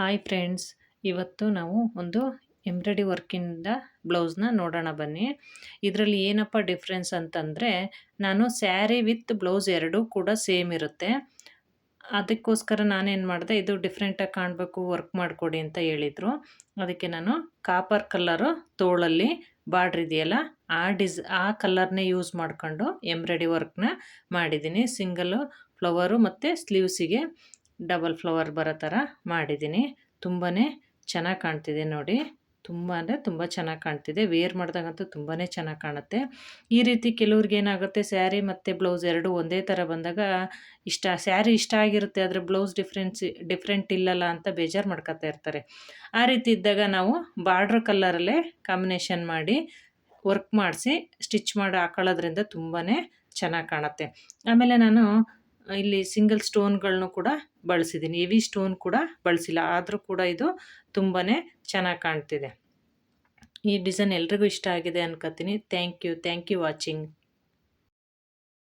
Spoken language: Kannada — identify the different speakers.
Speaker 1: ಹಾಯ್ ಫ್ರೆಂಡ್ಸ್ ಇವತ್ತು ನಾವು ಒಂದು ಎಂಬ್ರಾಯ್ಡಿ ವರ್ಕಿಂದ ಬ್ಲೌಸ್ನ ನೋಡೋಣ ಬನ್ನಿ. ಇದರಲ್ಲಿ ಏನಪ್ಪ ಡಿಫ್ರೆನ್ಸ್ ಅಂತಂದರೆ, ನಾನು ಸ್ಯಾರಿ ವಿತ್ ಬ್ಲೌಸ್ ಎರಡೂ ಕೂಡ ಸೇಮ್ ಇರುತ್ತೆ. ಅದಕ್ಕೋಸ್ಕರ ನಾನೇನು ಮಾಡಿದೆ, ಇದು ಡಿಫ್ರೆಂಟಾಗಿ ಕಾಣಬೇಕು ವರ್ಕ್ ಮಾಡಿಕೊಡಿ ಅಂತ ಹೇಳಿದರು. ಅದಕ್ಕೆ ನಾನು ಕಾಪರ್ ಕಲ್ಲರು ತೋಳಲ್ಲಿ ಬಾರ್ಡ್ರ್ ಇದೆಯಲ್ಲ, ಆ ಡಿಸ್ ಆ ಕಲ್ಲರ್ನೇ ಯೂಸ್ ಮಾಡ್ಕೊಂಡು ಎಂಬ್ರಾಯ್ಡಿ ವರ್ಕ್ನ ಮಾಡಿದ್ದೀನಿ ಸಿಂಗಲ್ಲು ಫ್ಲವರು ಮತ್ತು ಸ್ಲೀವ್ಸಿಗೆ ಡಬಲ್ ಫ್ಲವರ್ ಬರೋ ಥರ ಮಾಡಿದ್ದೀನಿ. ತುಂಬಾ ಚೆನ್ನಾಗಿ ಕಾಣ್ತಿದೆ ನೋಡಿ. ತುಂಬ ಅಂದರೆ ತುಂಬ ಚೆನ್ನಾಗಿ ಕಾಣ್ತಿದೆ. ವೇರ್ ಮಾಡಿದಾಗಂತೂ ತುಂಬಾ ಚೆನ್ನಾಗಿ ಕಾಣುತ್ತೆ. ಈ ರೀತಿ ಕೆಲವ್ರಿಗೆ ಏನಾಗುತ್ತೆ, ಸ್ಯಾರಿ ಮತ್ತು ಬ್ಲೌಸ್ ಎರಡು ಒಂದೇ ಥರ ಬಂದಾಗ ಇಷ್ಟ, ಸ್ಯಾರಿ ಇಷ್ಟ ಆಗಿರುತ್ತೆ, ಆದರೆ ಬ್ಲೌಸ್ ಡಿಫ್ರೆನ್ಸ್, ಡಿಫ್ರೆಂಟ್ ಇಲ್ಲಲ್ಲ ಅಂತ ಬೇಜಾರು ಮಾಡ್ಕೊತಾ ಇರ್ತಾರೆ. ಆ ರೀತಿ ಇದ್ದಾಗ ನಾವು ಬಾರ್ಡ್ರ್ ಕಲ್ಲರಲ್ಲೇ ಕಾಂಬಿನೇಷನ್ ಮಾಡಿ ವರ್ಕ್ ಮಾಡಿಸಿ, ಸ್ಟಿಚ್ ಮಾಡಿ ಹಾಕೊಳ್ಳೋದ್ರಿಂದ ತುಂಬಾ ಚೆನ್ನಾಗಿ ಕಾಣುತ್ತೆ. ಆಮೇಲೆ ನಾನು ಇಲ್ಲಿ ಸಿಂಗಲ್ ಸ್ಟೋನ್ಗಳನ್ನು ಕೂಡ ಬಳಸಿದ್ದೀನಿ. ಹೆವಿ ಸ್ಟೋನ್ ಕೂಡ ಬಳಸಿಲ್ಲ. ಆದರೂ ಕೂಡ ಇದು ತುಂಬಾ ಚೆನ್ನಾಗಿ ಕಾಣ್ತಿದೆ. ಈ ಡಿಸೈನ್ ಎಲ್ರಿಗೂ ಇಷ್ಟ ಆಗಿದೆ ಅನ್ಕೋತೀನಿ thank you thank you watching